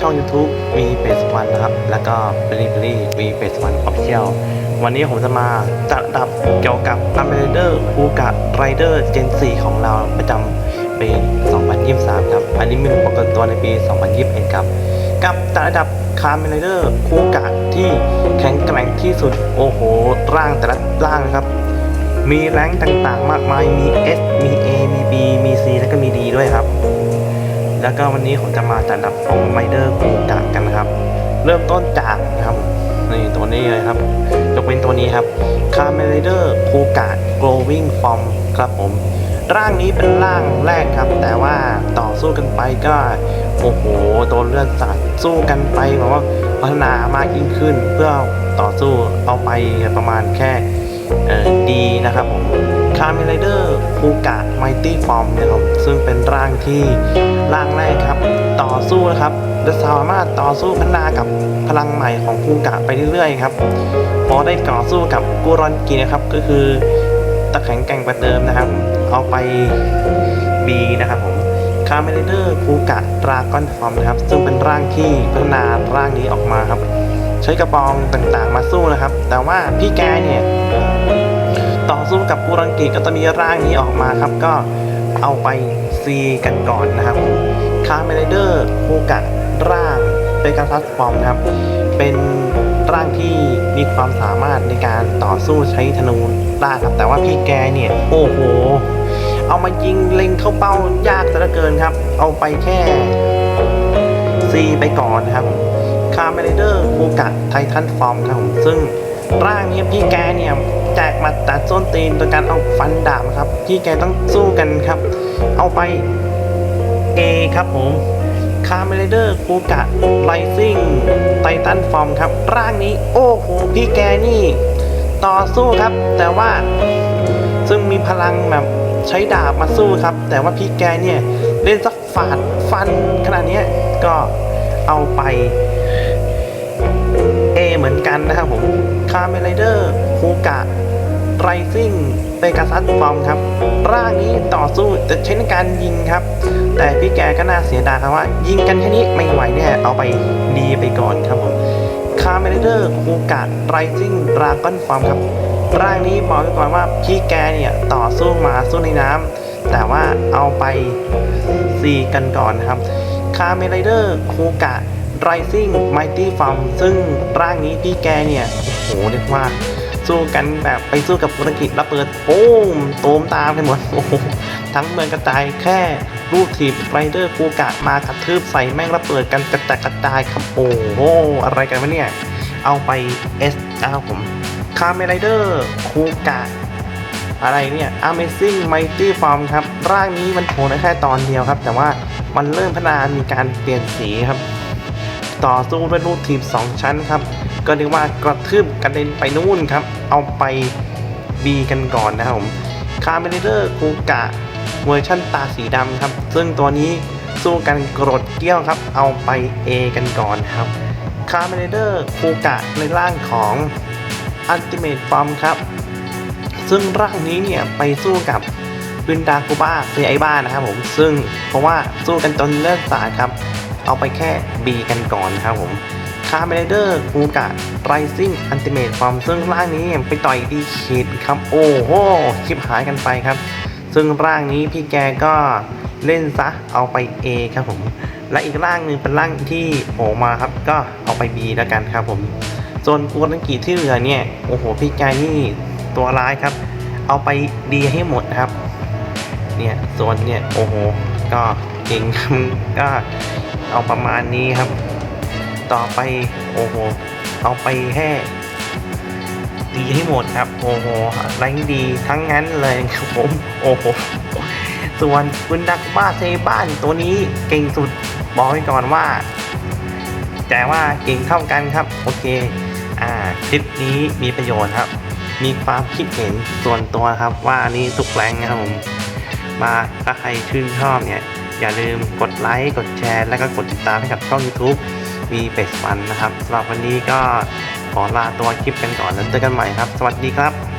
ช่อง YouTube V b a s e 1นะครับ แล้วก็ b i l l y b i l l y V b a s e 1 Official วันนี้ผมจะมาจัดดับเกี่ยวกับ a m e r a d e r คูกะ Rider Gen 4ของเราประจำปี 2023 ครับ อันนี้มีปรากฏตัวในปี 2021ครับ กับจัดดับคาร์เมลเดอร์คูกะที่แข็งแกร่งที่สุด โอ้โห ร่างแต่ละร่างนะครับ มีแรงต่างๆ มากมาย มี S มี A มี B มี C แล้วก็มี D ด้วยครับ แล้วก็วันนี้ผมจะมาจัดอันดับของไมเดอร์คูกะกันนะครับ เริ่มต้นจากนะครับนี่ตัวนี้เลยครับยกเว้นตัวนี้ครับคาร์เมลเดอร์คูกะ glowing form ครับผมร่างนี้เป็นร่างแรกครับ แต่ว่าต่อสู้กันไปก็โอ้โหโดนเลือดสาดสู้กันไปแบบว่าพัฒนามากยิ่งขึ้นเพื่อต่อสู้เอาไปประมาณแค่ดีนะครับผมคาร์เมลเดอร์คูกะ ตี้ฟอมนะครับซึ่งเป็นร่างที่ร่างแรกครับ ต่อสู้นะครับจะสามารถต่อสู้พัฒนากับพลังใหม่ของคูกะไปเรื่อยๆครับพอได้ต่อสู้กับกูรอนกีนะครับ ก็คือตะแข็งแกร่งกว่าเดิมนะครับ เอาไป B นะครับผมคาร์เมลเดอร์คูกะดราก้อนฟอร์มนะครับ ซึ่งเป็นร่างที่พัฒนาร่างนี้ออกมาครับ ใช้กระบองต่างๆมาสู้นะครับ แต่ว่าพี่แกเนี่ย สู้กับกูรังกีก็จะมีร่างนี้ออกมาครับ ก็เอาไป C กันก่อนนะครับคาร์เมลเดอร์คูกะร่างเป็นการทัสฟอร์มครับ เป็นร่างที่มีความสามารถในการต่อสู้ใช้ธนูล่าครับ แต่ว่าพี่แกเนี่ย โอ้โห เอามายิงเล็งเข้าเป้ายากซะเหลือเกินครับ เอาไปแค่ C ไปก่อนนะครับคาร์เมลเดอร์คูกะไททันฟอร์มครับผมซึ่ง ร่างนี้พี่แกเนี่ยแจกมาตัดส้นตีนโดยการเอาฟันดาบครับ พี่แกต้องสู้กันครับ เอาไป A ครับผมคาร์เมเลเดอร์คูกะไ i ซิ่งไททันฟอร์มครับ ร่างนี้โอ้โหพี่แกนี่ ต่อสู้ครับ แต่ว่าซึ่งมีพลังแบบใช้ดาบมาสู้ครับ แต่ว่าพี่แกเนี่ยเล่นสักฝาดฟันขนาดนี้ก็เอาไป A เหมือนกันนะครับผม คาร์เมลเดอร์คูกะไรซิ่งเปกาซัสฟอร์มครับ ร่างนี้ต่อสู้จะใช้ในการยิงครับ แต่พี่แกก็น่าเสียดายครับว่า ยิงกันแค่นี้ไม่ไหวเนี่ยเอาไปดีไปก่อนครับผมคาร์เมลเดอร์คูกะไรซิ่งดราก้อนฟอร์มครับ ร่างนี้บอกไว้ก่อนว่าพี่แกเนี่ยต่อสู้มาสู้ในน้ำแต่ว่าเอาไปซีกันก่อนครับคาร์เมลเดอร์คูกะ ไรซิ่งไมตี้ฟอร์มซึ่งร่างนี้พี่แกเนี่ยโอ้โหเรียกว่าสู้กันแบบไปสู้กับธุรกิจแล้วเปิดโป้มโตมตามกันหมดโอ้โหทั้งเมืองกระจายแค่รูปทีบไรเดอร์คูกะมากระทืบใส่แม่งแล้วเปิดกันกระจายกระจายครับโอ้โหอะไรกันวะเนี่ย เอาไป S นะครับผมคาร์เมลเดอร์คูกะอะไรเนี่ย Amazing Mighty Form ครับ ร่างนี้มันโผล่ได้แค่ตอนเดียวครับ แต่ว่ามันเริ่มพัฒนามีการเปลี่ยนสีครับ ต่อสู้ด้วยรูปทีม 2 ชั้นครับ ก็เรียกว่ากระทืบกระเด็นไปนู่นครับ เอาไป B กันก่อนนะครับผมคาร์เมเดอร์คูกะเวอร์ชั่นตาสีดำครับ ซึ่งตัวนี้สู้กันกรดเกี้ยวครับ เอาไป A กันก่อนครับคาร์เมเดอร์คูกะในร่างของ Ultimate Form ครับ ซึ่งร่างนี้เนี่ยไปสู้กับวินดาคูบ้าเซไอบ้านะครับผม ซึ่งเพราะว่าสู้กันจนเลิกสายครับ เอาไปแค่ B กันก่อนนะครับผมคาร์เมเดอร์คูกะไรซิ่งอันติเมทฟอร์มซึ่งร่างนี้ไปต่อยดีขีดครับ โอ้โหชิบหายกันไปครับ ซึ่งร่างนี้พี่แกก็เล่นซะเอาไป A ครับผม และอีกร่างหนึ่งเป็นร่างที่โผล่มาครับ ก็เอาไป B แล้วกันครับผมส่วนกูรังกีที่เหลือเนี่ยโอ้โหพี่แกนี่ตัวร้ายครับ เอาไปดีให้หมดนะครับ เนี่ยส่วนเนี่ยโอ้โหก็เก่งครับก็ เอาประมาณนี้ครับ ต่อไปโอ้โหเอาไปแค่ดีให้หมดครับ โอ้โหแรงดีทั้งนั้นเลยครับผมโอ้โหส่วนคุณดักบ้าเซบ้านตัวนี้เก่งสุดบอกไว้ก่อนว่า แต่ว่าเก่งเท่ากันครับ โอเค อ่าคลิปนี้มีประโยชน์ครับ มีความคิดเห็นส่วนตัวครับว่าอันนี้ทุกแรงนะครับผมมาถ้าใครชื่นชอบเนี่ย อย่าลืมกดไลค์กดแชร์และก็กดติดตามให้กับช่อง YouTube มีเบสฟันนะครับสำหรับวันนี้ก็ขอลาตัวคลิปกันก่อนแล้วเจอกันใหม่ครับ สวัสดีครับ